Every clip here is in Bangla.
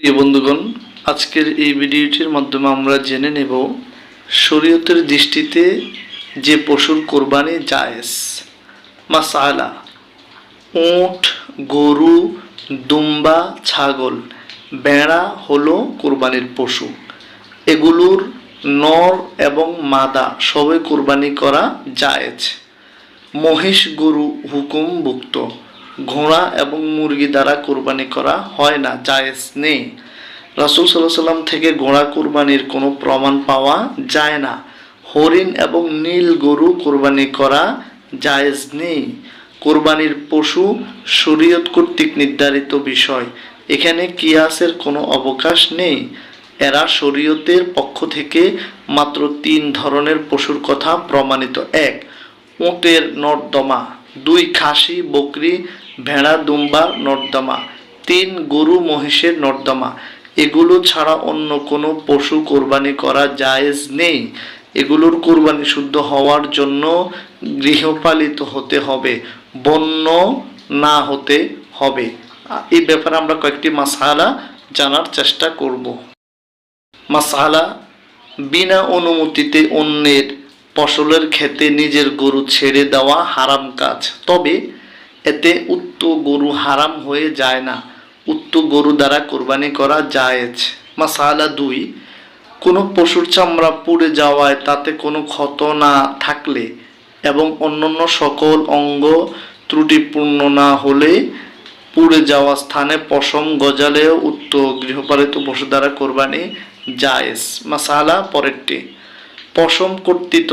প্রিয় বন্ধুগণ, আজকের এই ভিডিওটির মাধ্যমে আমরা জেনে নেব শরীয়তের দৃষ্টিতে যে পশুর কোরবানি জায়েজ, মাসালা, উট, গরু, দুম্বা, ছাগল, বেড়া হলো কোরবানির পশু। এগুলোর নর এবং মাদা সবে কোরবানি করা জায়েজ। মহিষ গরু হুকুমভুক্ত। ঘোড়া এবং মুরগি দ্বারা কোরবানি করা হয় না, জায়েজ নেই। রাসুল সাল্লাহ সাল্লাম থেকে ঘোড়া কোরবানির কোনো প্রমাণ পাওয়া যায় না। হরিণ এবং নীল গরু কোরবানি করা জায়েজ নেই। কোরবানির পশু শরীয়ত কর্তৃক নির্ধারিত বিষয়। এখানে কিয়াসের কোনো অবকাশ নেই। এরা শরীয়তের পক্ষ থেকে মাত্র তিন ধরনের পশুর কথা প্রমাণিত। এক, উটের নর্দমা। দুই, খাসি, বকরি ভেড়া দুম্বা নর্দমা। তিন গরু মহিষের নর্দমা। এগুলো ছাড়া অন্য কোনো পশু কোরবানি করা জায়েজ নেই। এগুলোর কোরবানি শুদ্ধ হওয়ার জন্য গৃহপালিত হতে হবে, বন্য না হতে হবে। এই ব্যাপারে আমরা কয়েকটি মাসালা জানার চেষ্টা করব। মাসালা বিনা অনুমতিতে অন্যের ফসলের ক্ষেতে নিজের গরু ছেড়ে দেওয়া হারাম কাজ। তবে এতে উক্ত গরু হারাম হয়ে যায় না। উক্ত গরু দ্বারা কোরবানি করা জায়েজ। মাসালা দুই, কোনো পশুর চামড়া পুড়ে যাওয়ায় তাতে কোনো ক্ষত না থাকলে এবং অন্যান্য সকল অঙ্গ ত্রুটিপূর্ণ না হলে পুড়ে যাওয়া স্থানে পশম গজালেও উক্ত গৃহপালিত পশু দ্বারা কোরবানি জায়েজ। মাসালা পরেরটি, পশম কর্তৃত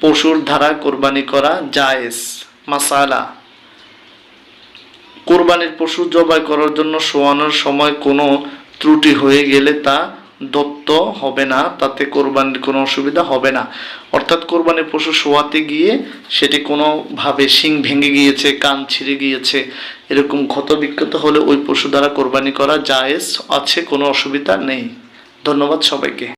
পশুর দ্বারা কোরবানি করা জায়েজ। মাসালা কোরবানির পশু জবাই করার জন্য শোয়ানোর সময় কোনো ত্রুটি হয়ে গেলে তা দত্ত হবে না, তাতে কোরবানির কোনো অসুবিধা হবে না। অর্থাৎ কোরবানির পশু শোয়াতে গিয়ে সেটি কোনোভাবে শিং ভেঙে গিয়েছে, কান ছিঁড়ে গিয়েছে, এরকম ক্ষত বিক্ষত হলে ওই পশু দ্বারা কোরবানি করা জায়েজ আছে, কোনো অসুবিধা নেই। ধন্যবাদ সবাইকে।